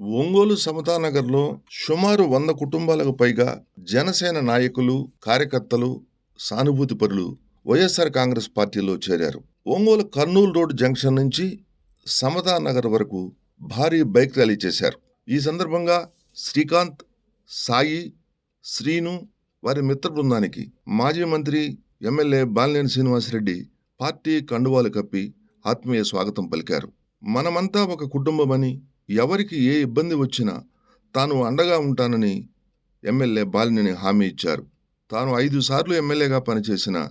ఒంగోలు సమతానగర్లో సుమారు వంద కుటుంబాలకు పైగా జనసేన నాయకులు కార్యకర్తలు సానుభూతి పరులు వైఎస్ఆర్ కాంగ్రెస్ పార్టీలో చేరారు. ఒంగోలు కర్నూలు రోడ్ జంక్షన్ నుంచి సమతానగర్ వరకు భారీ బైక్ ర్యాలీ చేశారు. ఈ సందర్భంగా శ్రీకాంత్ సాయి శ్రీను వారి మిత్ర బృందానికి మాజీ మంత్రి ఎమ్మెల్యే బాలినేని శ్రీనివాసరెడ్డి పార్టీ కండువాలు కప్పి ఆత్మీయ స్వాగతం పలికారు. మనమంతా ఒక కుటుంబమని ఎవరికి ఏ ఇబ్బంది వచ్చినా తాను అండగా ఉంటానని ఎమ్మెల్యే బాలినేని హామీ ఇచ్చారు. తాను ఐదు సార్లు ఎమ్మెల్యేగా పనిచేసిన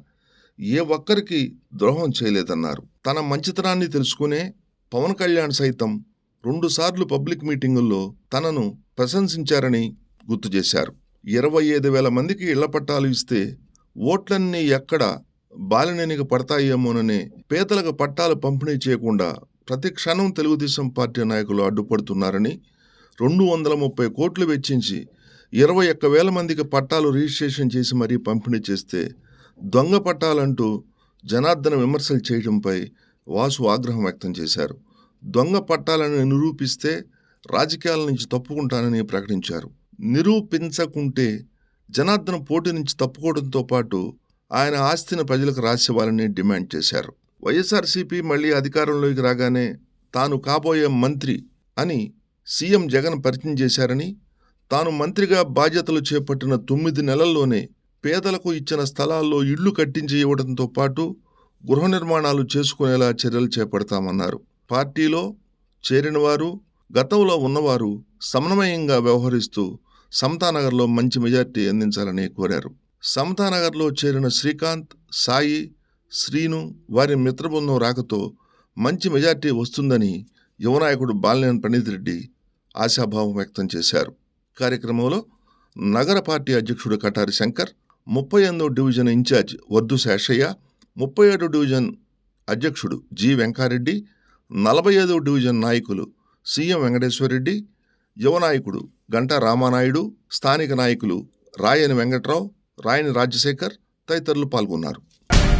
ఏ ఒక్కరికి ద్రోహం చేయలేదన్నారు. తన మంచితనాన్ని తెలుసుకునే పవన్ కళ్యాణ్ సైతం రెండుసార్లు పబ్లిక్ మీటింగుల్లో తనను ప్రశంసించారని గుర్తు చేశారు. ఇరవై ఐదు వేల మందికి ఇళ్ళ పట్టాలు ఇస్తే ఓట్లన్నీ ఎక్కడ బాలినేనికి పడతాయేమోననే పేదలకు పట్టాలు పంపిణీ చేయకుండా ప్రతి క్షణం తెలుగుదేశం పార్టీ నాయకులు అడ్డుపడుతున్నారని రెండు వందల ముప్పై కోట్లు వెచ్చించి ఇరవై ఒక్క వేల మందికి పట్టాలు రిజిస్ట్రేషన్ చేసి మరీ పంపిణీ చేస్తే దొంగ పట్టాలంటూ జనార్దన విమర్శలు చేయడంపై వాసు ఆగ్రహం వ్యక్తం చేశారు. దొంగ పట్టాలను నిరూపిస్తే రాజకీయాల నుంచి తప్పుకుంటానని ప్రకటించారు. నిరూపించకుంటే జనార్దన పోటీ నుంచి తప్పుకోవడంతో పాటు ఆయన ఆస్తిని ప్రజలకు రాసివ్వాలని డిమాండ్ చేశారు. వైఎస్ఆర్సీపీ మళ్ళీ అధికారంలోకి రాగానే తాను కాబోయే మంత్రి అని సీఎం జగన్ పరిచయం చేశారని తాను మంత్రిగా బాధ్యతలు చేపట్టిన తొమ్మిది నెలల్లోనే పేదలకు ఇచ్చిన స్థలాల్లో ఇళ్ళు కట్టించి ఇవ్వడంతో పాటు గృహ నిర్మాణాలు చేసుకునేలా చర్యలు చేపడతామన్నారు. పార్టీలో చేరినవారు గతంలో ఉన్నవారు సమన్వయంగా వ్యవహరిస్తూ సమతానగర్లో మంచి మెజార్టీ అందించాలని కోరారు. సమతానగర్లో చేరిన శ్రీకాంత్ సాయి శ్రీను వారి మిత్రబృందం రాకతో మంచి మెజార్టీ వస్తుందని యువనాయకుడు బాలినేని ప్రణీత్ రెడ్డి ఆశాభావం వ్యక్తం చేశారు. కార్యక్రమంలో నగర పార్టీ అధ్యక్షుడు కటారి శంకర్ ముప్పై ఎనిమిదో డివిజన్ ఇన్ఛార్జ్ వర్దు శేషయ్య ముప్పై ఏడో డివిజన్ అధ్యక్షుడు జి వెంకారెడ్డి నలభై ఐదో డివిజన్ నాయకులు సీఎం వెంకటేశ్వరరెడ్డి యువ నాయకుడు గంటా రామానాయుడు స్థానిక నాయకులు రాయని వెంకట్రావు రాయని రాజశేఖర్ తదితరులు పాల్గొన్నారు.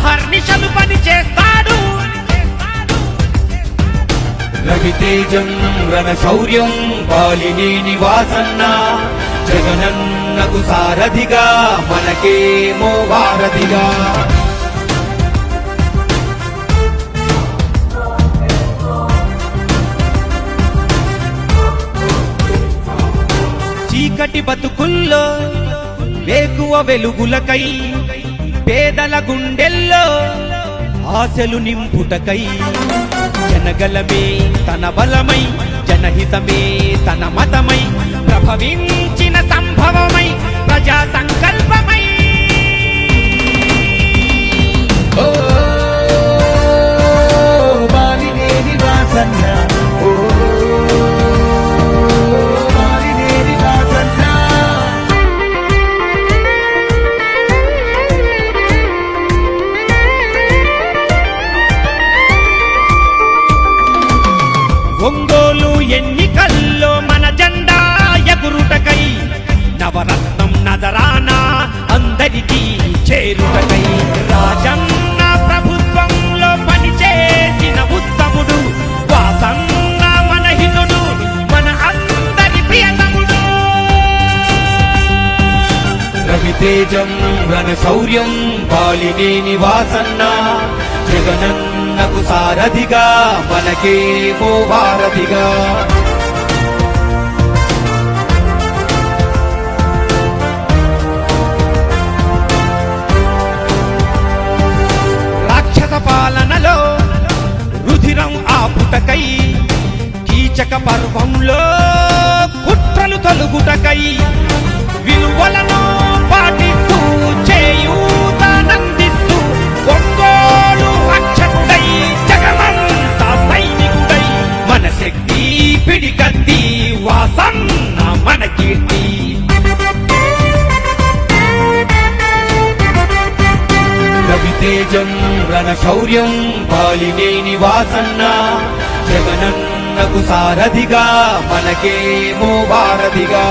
అహర్నిశలు పని చేస్తాడు రవితేజం రణశౌర్యం బాలిని నివాసన్న జగనన్నకు సారథిగా మనకేమో వారధిగా. చీకటి బతుకుల్లో వేకువ వెలుగులకై పేదల గుండెల్లో ఆశలు నింపుటకై జనగలమే తన బలమై జనహితమే తన మతమై ప్రభవించిన సంభవమై ప్రజా సంకల్పమై. ఓ బాలినేని వాసన్నా రవితేజం రణశౌర్యం బాలినేని వాసన్న జగనన్నకు సారథిగా మనకేమో వారధిగా రాక్షస శౌర్యం బాలినేని నివాసన్న జగనన్నకు సారథిగా మనకేమో భారతిగా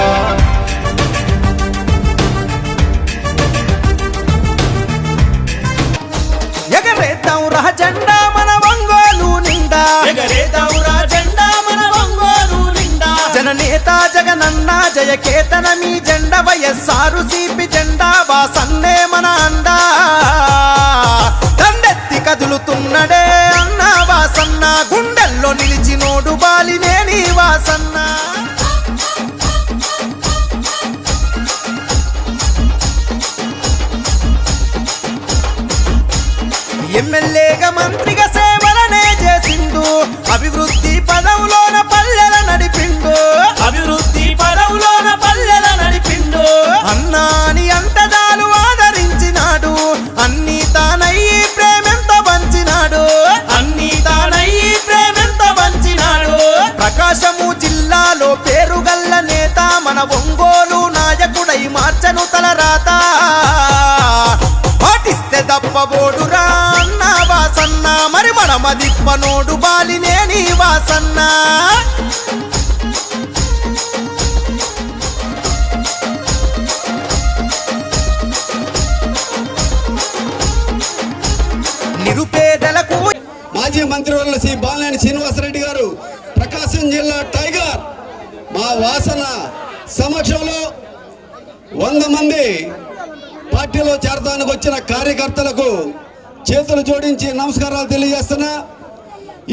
ఎగరేద్దాం రహజెండా జగనన్న జయ కేతన మీ జెండ వయస్సారు సిపి జెండా వాసన్నే మన అండా. దండెత్తి కదులుతున్నడే అన్న వాసన్న గుండెల్లో నిలిచినోడు బాలినేని వాసన్న. ఎమ్మెల్యేగా మంత్రిగా చేసిండు అభివృద్ధి పదవులోన పల్లెల నడిపిండు. అభివృద్ధి పడవులోన పల్లెల నడిపిండు. అన్నాని అంతదాలు ఆదరించినాడు. అన్ని తానయ్యి ప్రేమెంత పంచినాడు అన్ని తానయ్యి ప్రేమెంత పంచినాడు ప్రకాశము జిల్లాలో పేరుగల్ల నేత మన ఒంగోలు నాయకుడై మార్చను తల రాత. పాటిస్తే తప్పబోడు పరమ మన బాలినే బాలినేని వాసన్న. నిరుపేదలకు మాజీ మంత్రివర్యులు శ్రీ బాలినేని శ్రీనివాసరెడ్డి గారు ప్రకాశం జిల్లా టైగర్ మా వాసన సమక్షంలో వంద మంది పార్టీలో చేరడానికి వచ్చిన కార్యకర్తలకు చేతులు జోడించి నమస్కారాలు తెలియజేస్తున్నా.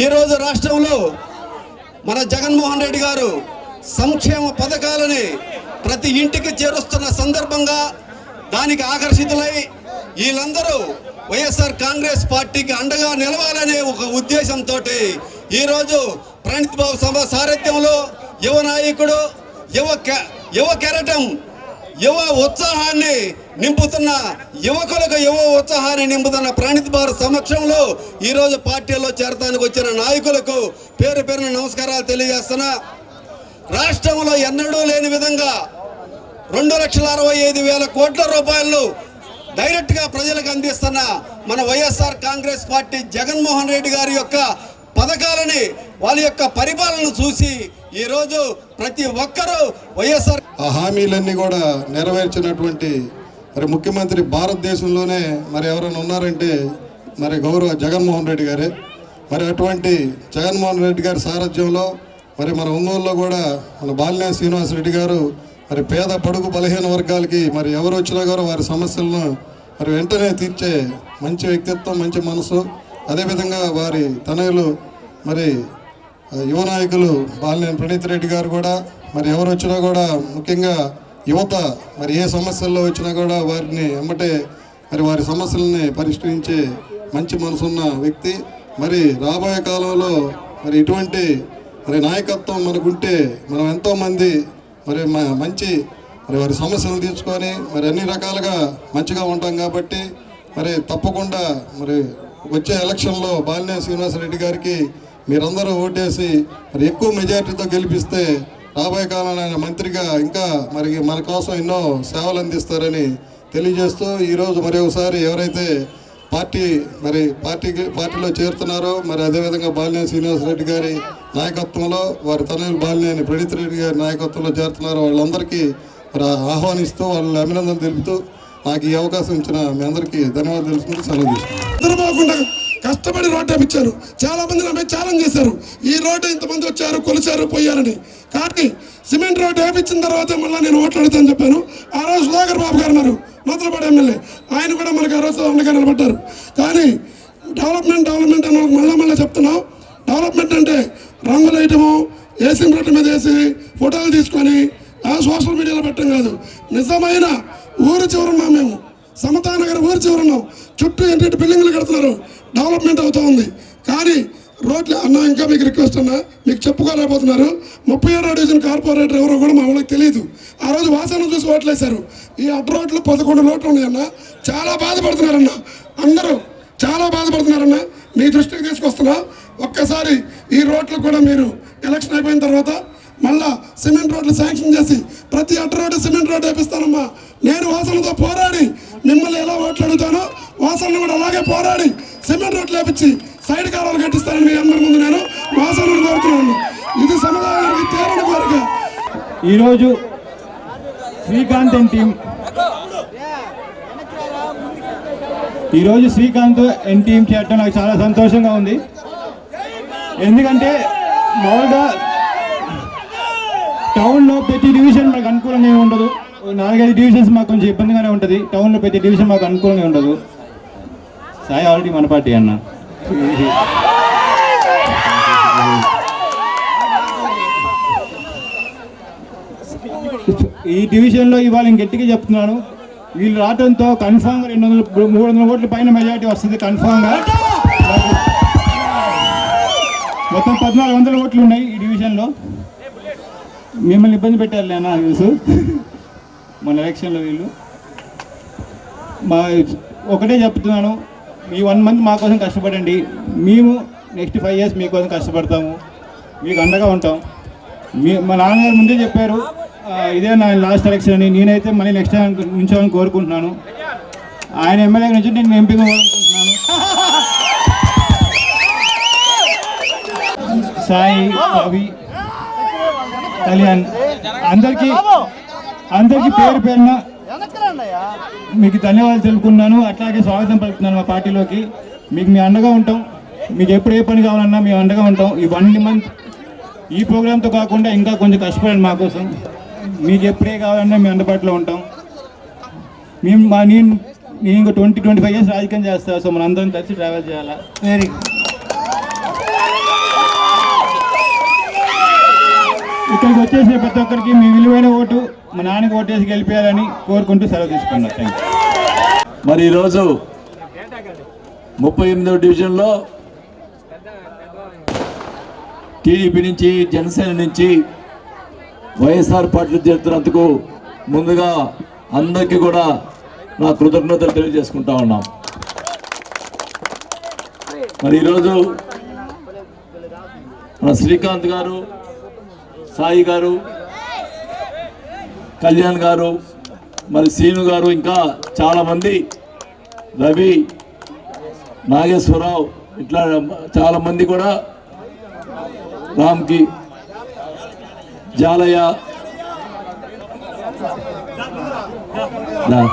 ఈరోజు రాష్ట్రంలో మన జగన్మోహన్ రెడ్డి గారు సంక్షేమ పథకాలని ప్రతి ఇంటికి చేరుస్తున్న సందర్భంగా దానికి ఆకర్షితులై వీళ్ళందరూ వైఎస్ఆర్ కాంగ్రెస్ పార్టీకి అండగా నిలవాలనే ఒక ఉద్దేశంతో ఈరోజు ప్రణీత్ బాబు సభ సారథ్యంలో యువ నాయకుడు యువ యువ కెరటం యువ ఉత్సాహాన్ని నింపుతున్న యువకులకు యువ ఉత్సాహాన్ని నింపుతున్న ప్రణిత్ బాబు సమక్షంలో ఈరోజు పార్టీలో చేరడానికి వచ్చిన నాయకులకు పేరు పేరున నమస్కారాలు తెలియజేస్తున్నా. రాష్ట్రంలో ఎన్నడూ లేని విధంగా రెండు లక్షల అరవై ఐదు వేల కోట్ల రూపాయలు డైరెక్ట్గా ప్రజలకు అందిస్తున్న మన YSR Congress party Jaganmohan Reddy గారి యొక్క పథకాలని వాళ్ళ యొక్క పరిపాలన చూసి ఈరోజు ప్రతి ఒక్కరూ వైఎస్ఆర్ ఆ హామీలన్నీ కూడా నెరవేర్చినటువంటి మరి ముఖ్యమంత్రి భారతదేశంలోనే మరి ఎవరైనా ఉన్నారంటే మరి గౌరవ జగన్మోహన్ రెడ్డి గారే. మరి అటువంటి జగన్మోహన్ రెడ్డి గారి సారథ్యంలో మరి మన ఒంగోలులో కూడా మన బాలినేని శ్రీనివాస్ రెడ్డి గారు మరి పేద పడుగు బలహీన వర్గాలకి మరి ఎవరు వచ్చినా కూడా వారి సమస్యలను మరి వెంటనే తీర్చే మంచి వ్యక్తిత్వం మంచి మనసు అదేవిధంగా వారి తనయులు మరి యువ నాయకులు బాలినేని ప్రణీత్ రెడ్డి గారు కూడా మరి ఎవరు వచ్చినా కూడా ముఖ్యంగా యువత మరి ఏ సమస్యల్లో వచ్చినా కూడా వారిని ఎమ్మటే మరి వారి సమస్యలని పరిష్కరించే మంచి మనసున్న వ్యక్తి. మరి రాబోయే కాలంలో మరి ఇటువంటి మరి నాయకత్వం మనకుంటే మనం ఎంతోమంది మరి మ- మంచి మరి వారి సమస్యలు తీర్చుకొని మరి అన్ని రకాలుగా మంచిగా ఉంటాం కాబట్టి మరి తప్పకుండా మరి వచ్చే ఎలక్షన్లో బాలినేని శ్రీనివాసరెడ్డి గారికి మీరందరూ ఓటేసి మరి ఎక్కువ మెజార్టీతో గెలిపిస్తే రాబోయే కాలంలో ఆయన మంత్రిగా ఇంకా మరి మన కోసం ఎన్నో సేవలు అందిస్తారని తెలియజేస్తూ ఈరోజు మరి ఒకసారి ఎవరైతే పార్టీ మరి పార్టీకి పార్టీలో చేరుతున్నారో మరి అదేవిధంగా బాలినేని శ్రీనివాసరెడ్డి గారి నాయకత్వంలో వారి తనయులు బాలినేని ప్రణీత్ రెడ్డి గారి నాయకత్వంలో చేరుతున్నారో వాళ్ళందరికీ మరి ఆహ్వానిస్తూ వాళ్ళని అభినందనలు తెలుపుతూ నాకు ఈ అవకాశం ఇచ్చిన మీ అందరికీ ధన్యవాదాలు తెలుసుకుంటూ సెలవు తీసుకుంటాను కష్టపడి రోడ్డు వేపించారు. చాలా మంది నా మీద ఛాలెంజ్ చేశారు. ఈ రోడ్డు ఇంతమంది వచ్చారు కొలిచారు పోయారని. కానీ సిమెంట్ రోడ్డు వేపించిన తర్వాత మళ్ళీ నేను ఓట్లు చెప్పాను. ఆ రోజు సుధాకర్ బాబు గారు ఉన్నారు నూతలపాడు ఎమ్మెల్యే. ఆయన కూడా మనకు ఆ రోజు అండగా నిలబడ్డారు. కానీ డెవలప్మెంట్ డెవలప్మెంట్ అని మళ్ళీ మళ్ళీ చెప్తున్నాం. డెవలప్మెంట్ అంటే రంగులు వేయటము ఏసీ రోడ్డు మీద వేసి ఫోటోలు తీసుకొని ఆ సోషల్ మీడియాలో పెట్టడం కాదు. నిజమైన ఊరు చివరున్నాం మేము. సమతా ఊరు చివరున్నాం చుట్టూ ఏంటంటే బిల్డింగ్లు కడుతున్నారు. డెవలప్మెంట్ అవుతూ ఉంది కానీ రోడ్లు అన్న ఇంకా మీకు రిక్వెస్ట్ అన్న మీకు చెప్పుకోలేకపోతున్నారు. ముప్పై ఏడో డివిజన్ కార్పొరేటర్ ఎవరో కూడా మా వాళ్ళకి తెలియదు. ఆ రోజు వాసన చూసి ఓట్లేశారు. ఈ అడ్డ రోడ్లు పదకొండు రోడ్లు ఉన్నాయన్న. చాలా బాధపడుతున్నారన్న. అందరూ చాలా బాధపడుతున్నారన్న. మీ దృష్టికి తీసుకొస్తున్నా. ఒక్కసారి ఈ రోడ్లు కూడా మీరు ఎలక్షన్ అయిపోయిన తర్వాత మళ్ళా సిమెంట్ రోడ్లు శాంక్షన్ చేసి ప్రతి అడ్డ రోడ్డు సిమెంట్ రోడ్డు వేపిస్తానమ్మా. నేను వాసనతో పోరాడి మిమ్మల్ని ఎలా ఓట్లాడుతానో వాసనను కూడా అలాగే పోరాడి సిమెంట్ రోడ్లు లేపించి సైడ్ కాలాలు కట్టిస్తానని మీ అందరి ముందు నేను వాసనను కోరుతున్నాను. ఇది సముదాయానికి తీరని కోరిక. ఈరోజు శ్రీకాంత్ అండ్ టీం ఈరోజు శ్రీకాంత్ అండ్ టీం చేయటం నాకు చాలా సంతోషంగా ఉంది. ఎందుకంటే మామూలుగా టౌన్లో ప్రతి డివిజన్ మాకు అనుకూలంగా ఉండదు. నాలుగైదు డివిజన్స్ మాకు కొంచెం ఇబ్బందిగానే ఉంటుంది. టౌన్లో ప్రతి డివిజన్ మాకు అనుకూలంగా ఉండదు. సాయి ఆల్రెడీ మన పార్టీ అన్న. ఈ డివిజన్లో ఇవాళ నేను గట్టిగా చెప్తున్నాను. వీళ్ళు రావడంతో కన్ఫామ్గా రెండు వందల మూడు వందల ఓట్ల పైన మెజారిటీ వస్తుంది కన్ఫామ్గా మొత్తం పద్నాలుగు వందల ఓట్లు ఉన్నాయి ఈ డివిజన్లో మిమ్మల్ని ఇబ్బంది పెట్టారు లేనా తెలుసు. మన ఎలక్షన్లో వీళ్ళు. మా ఒకటే చెప్తున్నాను ఈ వన్ మంత్ మా కోసం కష్టపడండి. మేము నెక్స్ట్ ఫైవ్ ఇయర్స్ మీకోసం కష్టపడతాము. మీకు అండగా ఉంటాం. మీ మా నాన్నగారు ముందే చెప్పారు ఇదే నా లాస్ట్ ఎలక్షన్ అని. నేనైతే మళ్ళీ నెక్స్ట్ టైం నుంచోవాలని కోరుకుంటున్నాను. ఆయన ఎమ్మెల్యే నుంచి నేను ఎంపీ కోరుకుంటున్నాను సాయి కవి కళ్యాణ్ అందరికీ అందరికీ పేరు పేరున మీకు ధన్యవాదాలు తెలుపుకున్నాను అట్లాగే స్వాగతం పలుకుతున్నాను మా పార్టీలోకి. మీకు మీ అండగా ఉంటాం. మీకు ఎప్పుడు ఏ పని కావాలన్నా మేము అండగా ఉంటాం. ఈ వన్ మంత్ ఈ ప్రోగ్రామ్తో కాకుండా ఇంకా కొంచెం కష్టపడండి మా కోసం. మీకు ఎప్పుడే కావాలన్నా మేము అందుబాటులో ఉంటాం. మేము మా నేను నేను ఇంకా ట్వంటీ ట్వంటీ ఫైవ్ ఇయర్స్ రాజకీయం చేస్తా సో మన అందరం కలిసి ట్రావెల్ చేయాలా? వెరీ ఇక్కడికి వచ్చేసిన ప్రతి ఒక్కరికి మీ విలువైన ఓటు మా నాన్నకి ఓటేసి గెలిపేయాలని కోరుకుంటూ సెలవు తీసుకున్నాం. థ్యాంక్ మరి ఈరోజు ముప్పై ఎనిమిదవ డివిజన్లో టీడీపీ నుంచి జనసేన నుంచి వైఎస్ఆర్ పార్టీలు చేరుతున్నందుకు ముందుగా అందరికీ కూడా నా కృతజ్ఞతలు తెలియజేసుకుంటా ఉన్నాం. మరి ఈరోజు మన శ్రీకాంత్ గారు సాయి గారు కళ్యాణ్ గారు మరి సీను గారు ఇంకా చాలామంది రవి నాగేశ్వరరావు ఇట్లా చాలామంది కూడా రామ్కి జాలయ్య అందరు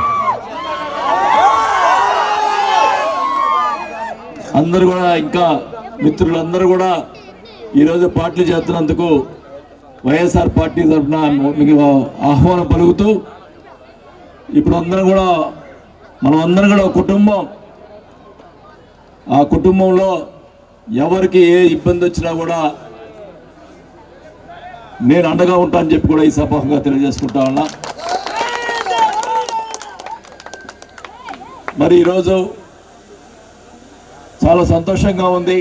అందరూ కూడా ఇంకా మిత్రులందరూ కూడా ఈరోజు పాటలు చేస్తున్నందుకు వైఎస్ఆర్ పార్టీ తరఫున మీకు ఆహ్వానం పలుకుతూ ఇప్పుడు అందరం కూడా మనం అందరం కూడా ఒక కుటుంబం. ఆ కుటుంబంలో ఎవరికి ఏ ఇబ్బంది వచ్చినా కూడా నేను అండగా ఉంటానని చెప్పి కూడా ఈ సభంగా తెలియజేసుకుంటా ఉన్నా. మరి ఈరోజు చాలా సంతోషంగా ఉంది.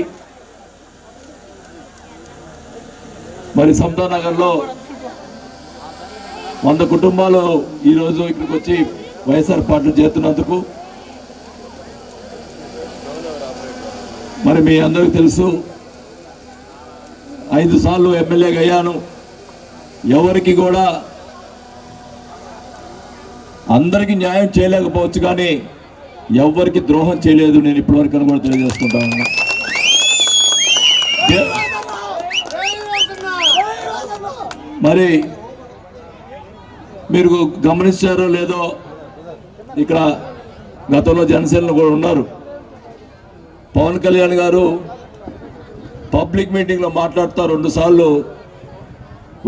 మరి సమతా నగర్లో వంద కుటుంబాలు ఈరోజు ఇక్కడికి వచ్చి వైఎస్ఆర్ పార్టీ చేస్తున్నందుకు మరి మీ అందరికీ తెలుసు ఐదు సార్లు ఎమ్మెల్యేగా అయ్యాను. ఎవరికి కూడా అందరికీ న్యాయం చేయలేకపోవచ్చు కానీ ఎవరికి ద్రోహం చేయలేదు. నేను ఇప్పటివరకు కూడా తెలియజేసుకుంటా ఉన్నా దే- మరి మీరు గమనించారో లేదో ఇక్కడ గతంలో జనసేనలు కూడా ఉన్నారు. పవన్ కళ్యాణ్ గారు పబ్లిక్ మీటింగ్లో మాట్లాడుతూ రెండుసార్లు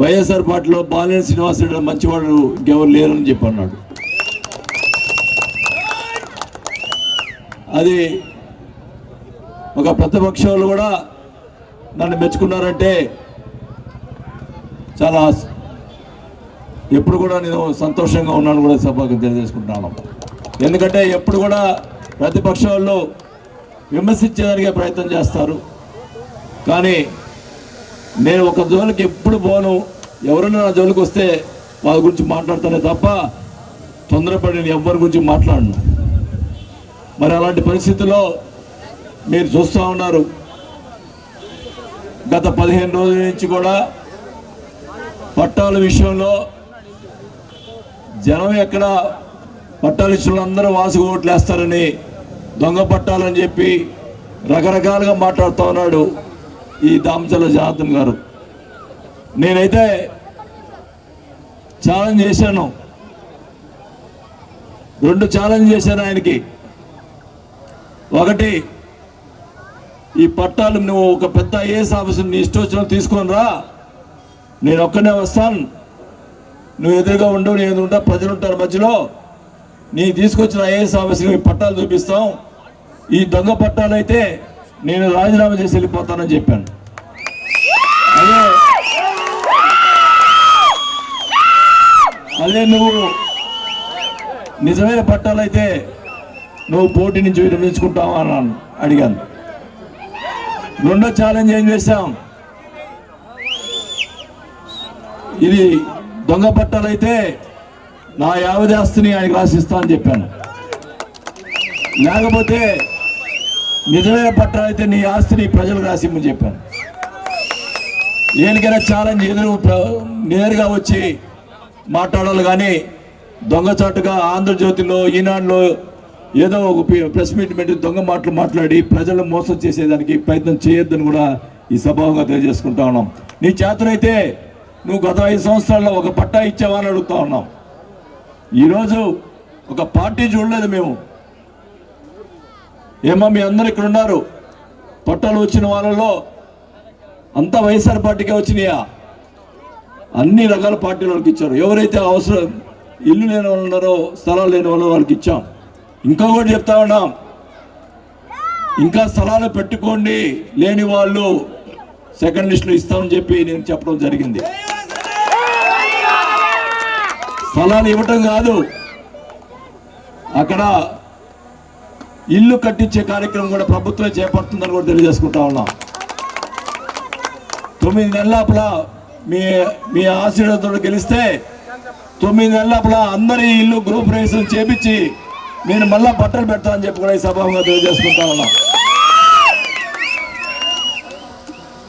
వైఎస్ఆర్ పార్టీలో బాలినేని శ్రీనివాసరెడ్డి మంచివాడు ఇంకెవరు లేరని చెప్పి అన్నాడు. అది ఒక ప్రతిపక్షంలో కూడా నన్ను మెచ్చుకున్నారంటే చాలా ఎప్పుడు కూడా నేను సంతోషంగా ఉన్నాను కూడా సభకు తెలియజేసుకుంటున్నాను. ఎందుకంటే ఎప్పుడు కూడా ప్రతిపక్ష వాళ్ళు విమర్శించేదానికే ప్రయత్నం చేస్తారు. కానీ నేను ఒక జోలికి ఎప్పుడు పోను ఎవరైనా నా జోలికి వస్తే వాళ్ళ గురించి మాట్లాడతానే తప్ప తొందరపడి నేను ఎవరి గురించి మాట్లాడను. మరి అలాంటి పరిస్థితుల్లో మీరు చూస్తూ ఉన్నారు. గత పదిహేను రోజుల నుంచి కూడా పట్టాల విషయంలో జనం ఎక్కడ పట్టాలు ఇచ్చిన అందరూ వాసుకు ఓట్లు వేస్తారని దొంగ పట్టాలని చెప్పి రకరకాలుగా మాట్లాడుతూ ఉన్నాడు ఈ దామచల జనార్దన్ గారు. నేనైతే ఛాలెంజ్ చేశాను. రెండు ఛాలెంజ్ చేశాను ఆయనకి. ఒకటి ఈ పట్టాలు నువ్వు ఒక పెద్ద ఐఏఎస్ ఆఫీసర్ నీ ఇష్టం వచ్చిన తీసుకొని రా. నేను ఒక్కనే వస్తాను. నువ్వు ఎదురుగా ఉండు నేను ఉంటా. ప్రజలు ఉంటారు మధ్యలో. నీ తీసుకొచ్చిన ఐఏఎస్ ఆఫీసర్కి పట్టాలు చూపిస్తాం. ఈ దొంగ పట్టాలు అయితే నేను రాజీనామా చేసి వెళ్ళిపోతానని చెప్పాను. అదే. అదే నువ్వు నిజమైన పట్టాలైతే నువ్వు పోటీ నుంచి విరమించుకుంటావు అన్నాను అడిగాను. రెండో ఛాలెంజ్ ఏం చేశాం? ఇది దొంగ పట్టాలైతే నా యావది ఆస్తిని రాసిస్తా అని చెప్పాను. లేకపోతే నిజమైన పట్టాలైతే నీ ఆస్తిని ప్రజలకు రాసిమ్మని చెప్పాను. దేనికైనా ఛాలెంజ్ ఎదురు ప్ర- నేరుగా వచ్చి మాట్లాడాలి కానీ దొంగచాటుగా ఆంధ్రజ్యోతిలో ఈనాడులో ఏదో ఒక ప్రెస్ మీట్ పెట్టి దొంగ మాటలు మాట్లాడి ప్రజలను మోసం చేసేదానికి ప్రయత్నం చేయొద్దని కూడా ఈ సభావంగా తెలియజేసుకుంటా ఉన్నాం. నీ చేతనైతే నువ్వు గత ఐదు సంవత్సరాల్లో ఒక పట్టా ఇచ్చావని అడుగుతా ఉన్నాం ఈరోజు ఒక పార్టీ చూడలేదు మేము. ఏమో మీ అందరు ఇక్కడ ఉన్నారు. పట్టాలు వచ్చిన వాళ్ళలో అంతా వైఎస్ఆర్ పార్టీకే వచ్చినాయా? అన్ని రకాల పార్టీల వాళ్ళకి ఇచ్చారు. ఎవరైతే అవసరం ఇల్లు లేని వాళ్ళు ఉన్నారో స్థలాలు లేని వాళ్ళు వాళ్ళకి ఇచ్చాం. ఇంకా కూడా చెప్తా ఉన్నాం. ఇంకా స్థలాలు పెట్టుకోండి లేని వాళ్ళు సెకండ్ లిస్టులో ఇస్తామని చెప్పి నేను చెప్పడం జరిగింది. స్థలాలు ఇవ్వటం కాదు. అక్కడ ఇల్లు కట్టించే కార్యక్రమం కూడా ప్రభుత్వం చేపడుతుందని కూడా తెలియజేసుకుంటా ఉన్నాం. తొమ్మిది నెలల మీ మీ ఆశీర్వాదంతో గెలిస్తే తొమ్మిది నెలల అందరి ఇల్లు గృహ ప్రవేశం చేపించి నేను మళ్ళా బట్టలు పెడతా అని చెప్పి కూడా ఈ సభాముగా తెలియజేసుకుంటా ఉన్నాం.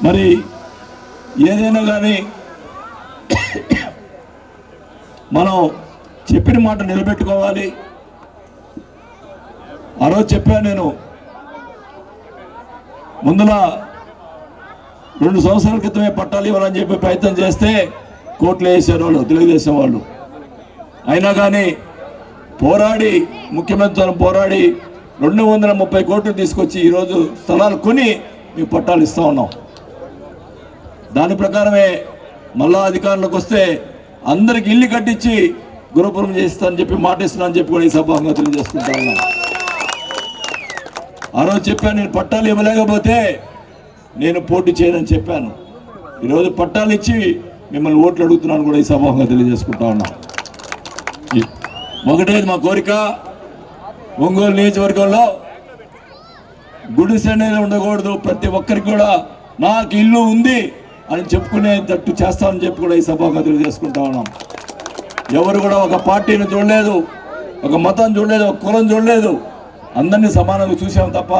మరి ఏదైనా కానీ మనం చెప్పిన మాట నిలబెట్టుకోవాలి. ఆ రోజు చెప్పాను నేను ముందులా రెండు సంవత్సరాల క్రితమే పట్టాలు ఇవ్వాలని చెప్పి ప్రయత్నం చేస్తే కోట్లు వేసారు వాళ్ళు తెలుగుదేశం వాళ్ళు అయినా కానీ పోరాడి ముఖ్యమంత్రి పోరాడి రెండు వందల ముప్పై కోట్లు తీసుకొచ్చి ఈరోజు స్థలాలు కొని మీకు పట్టాలు ఇస్తూ ఉన్నాం. దాని ప్రకారమే మళ్ళా అధికారంలోకి వస్తే అందరికి ఇల్లు కట్టించి గురుపురం చేస్తానని చెప్పి మాటిస్తున్నా అని చెప్పి కూడా ఈ సభాంగా తెలియజేసుకుంటా ఉన్నాం. ఆ రోజు చెప్పాను నేను పట్టాలు ఇవ్వలేకపోతే నేను పోటీ చేయనని చెప్పాను. ఈరోజు పట్టాలు ఇచ్చి మిమ్మల్ని ఓట్లు అడుగుతున్నాను కూడా ఈ సభాంగా తెలియజేసుకుంటా ఉన్నా. ఒకటే మా కోరిక ఒంగోలు నియోజకవర్గంలో గుడిసె అనేది ఉండకూడదు. ప్రతి ఒక్కరికి కూడా నాకు ఇల్లు ఉంది. అని చెప్పుకునేటట్టు చేస్తామని చెప్పి కూడా ఈ సభకు తెలియజేసుకుంటా ఉన్నాం. ఎవరు కూడా ఒక పార్టీని చూడలేదు ఒక మతం చూడలేదు ఒక కులం చూడలేదు. అందరినీ సమానంగా చూసాం తప్ప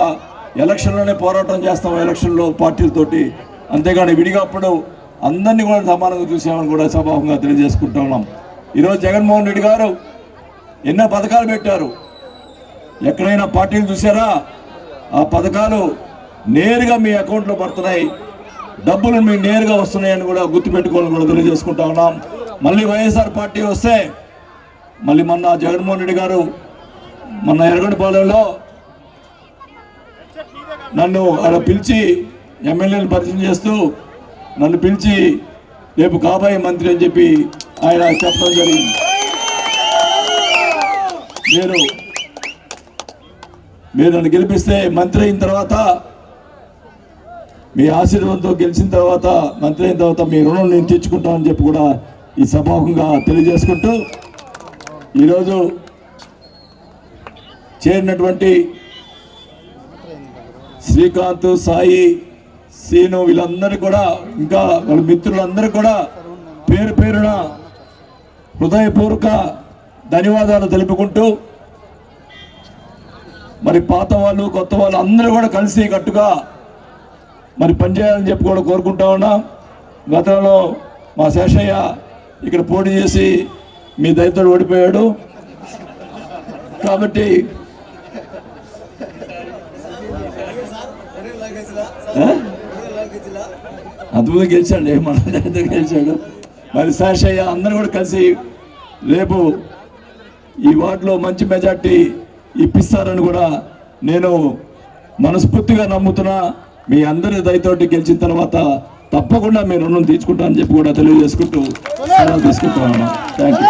ఎలక్షన్లోనే పోరాటం చేస్తాం ఎలక్షన్లో పార్టీలతోటి. అంతేగాని విడిగప్పుడు అందరినీ కూడా సమానంగా చూసామని కూడా సభావంగా తెలియజేసుకుంటా ఉన్నాం. ఈరోజు జగన్మోహన్ రెడ్డి గారు ఎన్నో పథకాలు పెట్టారు. ఎక్కడైనా పార్టీలు చూసారా ఆ పథకాలు నేరుగా మీ అకౌంట్లో పడుతున్నాయి. డబ్బులు మీకు నేరుగా వస్తున్నాయని కూడా గుర్తుపెట్టుకోవాలని కూడా తెలియజేసుకుంటా ఉన్నాం. మళ్ళీ వైఎస్ఆర్ పార్టీ వస్తే మళ్ళీ మొన్న జగన్మోహన్ రెడ్డి గారు మొన్న ఎరగడపాలెంలో నన్ను అలా పిలిచి ఎమ్మెల్యేని పరిచయం చేస్తూ నన్ను పిలిచి రేపు కాబోయే మంత్రి అని చెప్పి ఆయన చెప్పడం జరిగింది. మీరు మీరు నన్ను గెలిపిస్తే మంత్రి అయిన తర్వాత మీ ఆశీర్వాదంతో గెలిచిన తర్వాత మంత్రి అయిన తర్వాత మీ రుణం నేను తెచ్చుకుంటానని చెప్పి కూడా ఈ సభాముఖంగా తెలియజేసుకుంటూ ఈరోజు చేరినటువంటి శ్రీకాంత్ సాయి సీను వీళ్ళందరూ కూడా ఇంకా వాళ్ళ మిత్రులందరూ కూడా పేరు పేరున హృదయపూర్వక ధన్యవాదాలు తెలుపుకుంటూ మరి పాత వాళ్ళు కొత్త వాళ్ళు అందరూ కూడా కలిసి కట్టుగా మరి పనిచేయాలని చెప్పి కూడా కోరుకుంటా ఉన్నాం. గతంలో మా శేషయ్య ఇక్కడ పోటీ చేసి మీ దయతో ఓడిపోయాడు. కాబట్టి అద్భుతంగా గెలిచాడు మన గెలిచాడు. మరి శాషయ్య అందరూ కూడా కలిసి రేపు ఈ వార్డులో మంచి మెజార్టీ ఇప్పిస్తారని కూడా నేను మనస్ఫూర్తిగా నమ్ముతున్నా. మీ అందరి దయతోటి గెలిచిన తర్వాత తప్పకుండా మీ రుణం తీర్చుకుంటానని చెప్పి కూడా తెలియజేసుకుంటూ సెలవు తీసుకుంటున్నాను. Thank you